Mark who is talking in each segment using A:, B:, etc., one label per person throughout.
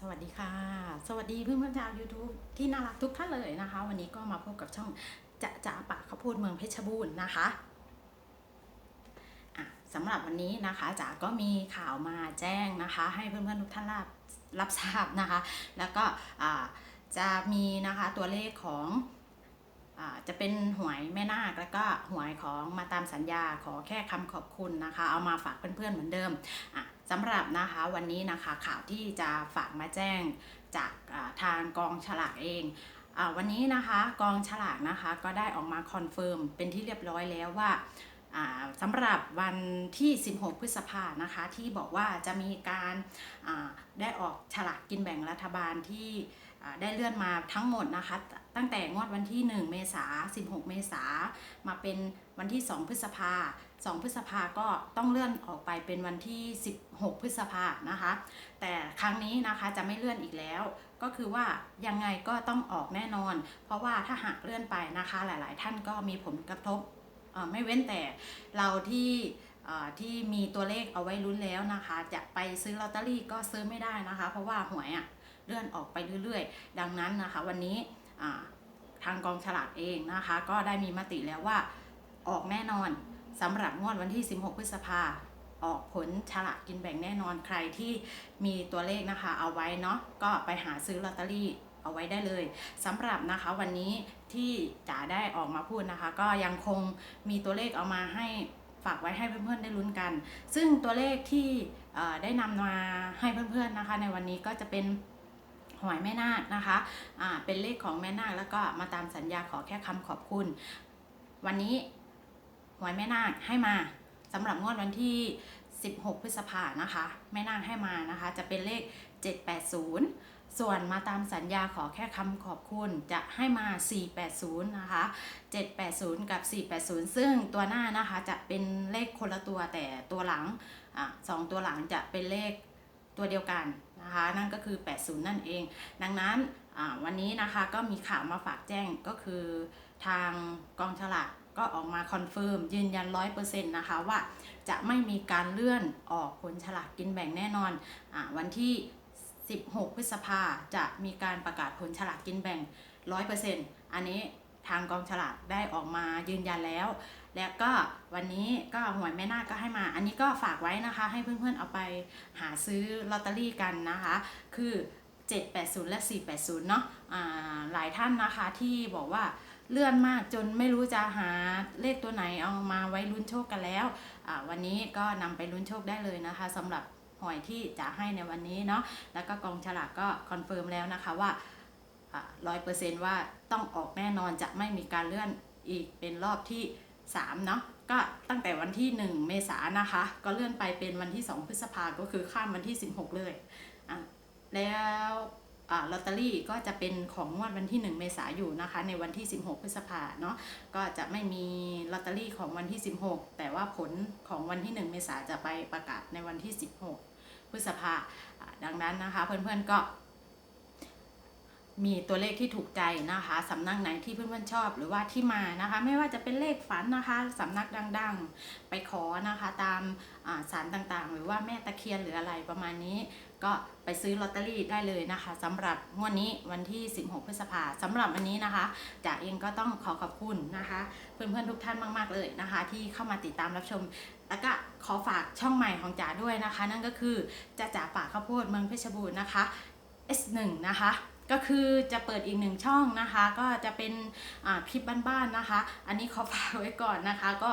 A: สวัสดีค่ะ สวัสดีเพื่อนๆชาว YouTube ที่น่ารักทุกท่านเลยนะคะ วันนี้ก็มาพบกับช่องจะจะปากข้าวโพดเมืองเพชรบูรณ์นะคะสำหรับวันนี้นะคะจ๋าก็มีข่าวมาแจ้งนะคะ ให้เพื่อนๆทุกท่านรับรับทราบนะคะ แล้วก็จะมีนะคะตัวเลขของอ่าจะเป็นหวยแม่นาคแล้วก็หวยของมาตามสัญญาขอแค่คำขอบคุณนะคะ เอามาฝากเพื่อนๆเหมือนเดิมอะ สำหรับนะคะวันนี้นะคะข่าวที่จะฝากมาแจ้งจากทางกองฉลากเองอวันนี้นะคะกองฉลากนะคะก็ได้ออกมาคอนเฟิร์มเป็นที่เรียบร้อยแล้วว่า สำหรับวันที่ 16 พฤษภานะคะ ที่บอกว่าจะมีการได้ออกฉลากกินแบ่งรัฐบาลที่ได้เลื่อนมาทั้งหมดนะคะ ตั้งแต่งวดวันที่ 1 เมษา16 เมษามาเป็นวันที่ 2 พฤษภา 2 พฤษภาก็ต้องเลื่อนออกไปเป็นวันที่ 16 พฤษภานะคะ แต่ครั้งนี้นะคะจะไม่เลื่อนอีกแล้ว ก็คือว่ายังไงก็ต้องออกแน่นอน เพราะว่าถ้าหากเลื่อนไปนะคะ หลาย ๆ ท่านก็มีผลกระทบ ไม่เว้นแต่เราที่ที่มีตัวเลขเอาไว้ลุ้นแล้วนะคะ จะไปซื้อลอตเตอรี่ก็ซื้อไม่ได้นะคะ เพราะว่าหวยอะเลื่อนออกไปเรื่อยๆ ดังนั้นนะคะ วันนี้ทางกองฉลากเองนะคะ ก็ได้มีมติแล้วว่าออกแน่นอนสำหรับงวดวันที่ 16 พฤษภาออกผลฉลากกินแบ่งแน่นอนใครที่มีตัวเลขนะคะเอาไว้เนาะก็ไปหาซื้อลอตเตอรี่ เอาไว้ได้เลยสำหรับนะคะวันนี้ที่จ๋าได้ออกมาพูดนะคะ ก็ยังคงมีตัวเลขเอามาให้ฝากไว้ให้เพื่อนๆได้ลุ้นกัน ซึ่งตัวเลขที่ได้นำมาให้เพื่อนๆนะคะ ในวันนี้ก็จะเป็นหวยแม่นาคนะคะอ่าเป็นเลขของแม่นาคแล้วก็มาตามสัญญาขอแค่คำขอบคุณ วันนี้หวยแม่นาคให้มาสำหรับงวดวันที่ 16 พฤษภานะคะ แม่นาคให้มานะคะ จะเป็นเลข 780 ส่วนมาตามสัญญาขอแค่คำขอบคุณจะให้มา 480 นะคะ 780 กับ 480 ซึ่งตัวหน้านะคะจะเป็นเลขคนละตัวแต่ตัวหลังอสองตัวหลังจะเป็นเลขตัวเดียวกันนะคะ นั่นก็คือ 80 นั่นเอง ดังนั้นวันนี้นะคะก็มีข่าวมาฝากแจ้งก็คือทางกองฉลากก็ออกมาคอนเฟิร์มยืนยัน 100%นะคะว่าจะไม่มีการเลื่อนออกผลฉลากกินแบ่งแน่นอนอวันที่ 16 พฤษภาจะมีการประกาศผลฉลากกินแบ่ง 100%อันนี้ทางกองฉลากได้ออกมายืนยันแล้ว แล้วก็วันนี้ก็หวยแม่นาคก็ให้มา อันนี้ก็ฝากไว้นะคะ ให้เพื่อนๆเอาไปหาซื้อลอตเตอรี่กันนะคะ คือ 780 และ 480 เนาะอ่าหลายท่านนะคะที่บอกว่าเลื่อนมากจนไม่รู้จะหาเลขตัวไหนเอามาไว้ลุ้นโชคกันแล้วอ่าวันนี้ก็นำไปลุ้นโชคได้เลยนะคะสำหรับ วยที่จะให้ในวันนี้เนาะแล้วก็กองฉลากก็คอนเฟิร์มแล้วนะคะว่าร้อยเปอร์เซนต์ว่าต้องออกแน่นอนจะไม่มีการเลื่อนอีกเป็นรอบที่3เนาะก็ตั้งแต่วันที่ 1 เมษายนะคะ ก็เลื่อนไปเป็นวันที่ 2 พฤษภาก็คือข้ามวันที่ 16 เลยอะแล้วอลอตเตอรี่ก็จะเป็นของงวดวันที่ 1 เมษายนอยู่นะคะ ในวันที่ 16 พฤษภาเนาะก็จะไม่มีลอตเตอรี่ของวันที่ 16 แต่ว่าผลของวันที่ 1 เมษายจะไปประกาศในวันที่ 16 พฤษภาดังนั้นนะคะ เพื่อนๆก็มีตัวเลขที่ถูกใจนะคะสำนักไหนที่เพื่อนๆชอบหรือว่าที่มานะคะ ไม่ว่าจะเป็นเลขฝันนะคะสำนักดังๆ ไปขอนะคะ ตามสารต่างๆ หรือว่าแม่ตะเคียนหรืออะไรประมาณนี้ ก็ไปซื้อลอตเตอรี่ได้เลยนะคะสำหรับงวดนี้วันที่ 16 พฤษภาสำหรับวันนี้นะคะจ๋าเองก็ต้องขอขอบคุณนะคะ เพื่อนๆทุกท่านมากๆเลยนะคะ ที่เข้ามาติดตามรับชม แล้วก็ขอฝากช่องใหม่ของจ๋าด้วยนะคะ นั่นก็คือจ๋าจ๋าป่าข้าวโพดเมืองเพชรบูรณ์นะคะ S1 นะคะก็คือจะเปิดอีกหนึ่งช่องนะคะ ก็จะเป็นคลิปบ้านๆนะคะ อันนี้ขอฝากไว้ก่อนนะคะ ก็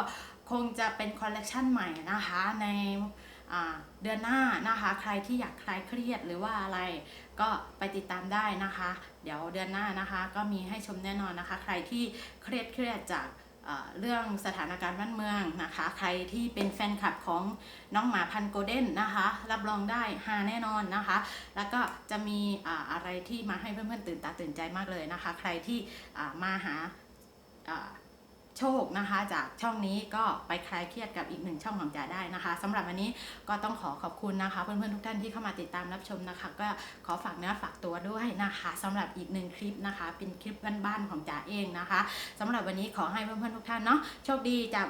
A: คงจะเป็นคอลเลกชันใหม่นะคะใน เดือนหน้านะคะ ใครที่อยากคลายเครียดหรือว่าอะไรก็ไปติดตามได้นะคะ เดี๋ยวเดือนหน้านะคะก็มีให้ชมแน่นอนนะคะ ใครที่เครียดเครียดจากเรื่องสถานการณ์บ้านเมืองนะคะ ใครที่เป็นแฟนคลับของน้องหมาพันโกลเด้นนะคะ รับรองได้ฮาแน่นอนนะคะ แล้วก็จะมีอะไรที่มาให้เพื่อนๆตื่นตาตื่นใจมากเลยนะคะ ใครที่มาหา โชคนะคะ จากช่องนี้ก็ไปคลายเครียดกับอีกหนึ่งช่องของจ๋าได้นะคะสำหรับวันนี้ก็ต้องขอขอบคุณนะคะ เพื่อนๆทุกท่านที่เข้ามาติดตามรับชมนะคะ ก็ขอฝากเนื้อฝากตัวด้วยนะคะสำหรับอีกหนึ่งคลิปนะคะ เป็นคลิปบ้านๆของจ๋าเองนะคะสำหรับวันนี้ขอให้เพื่อนๆทุกท่านเนาะโชคดีจาก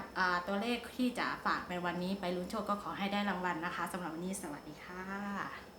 A: ตัวเลขที่จะฝากในวันนี้ไปลุ้นโชคก็ขอให้ได้รางวัลนะคะสำหรับวันนี้สวัสดีค่ะ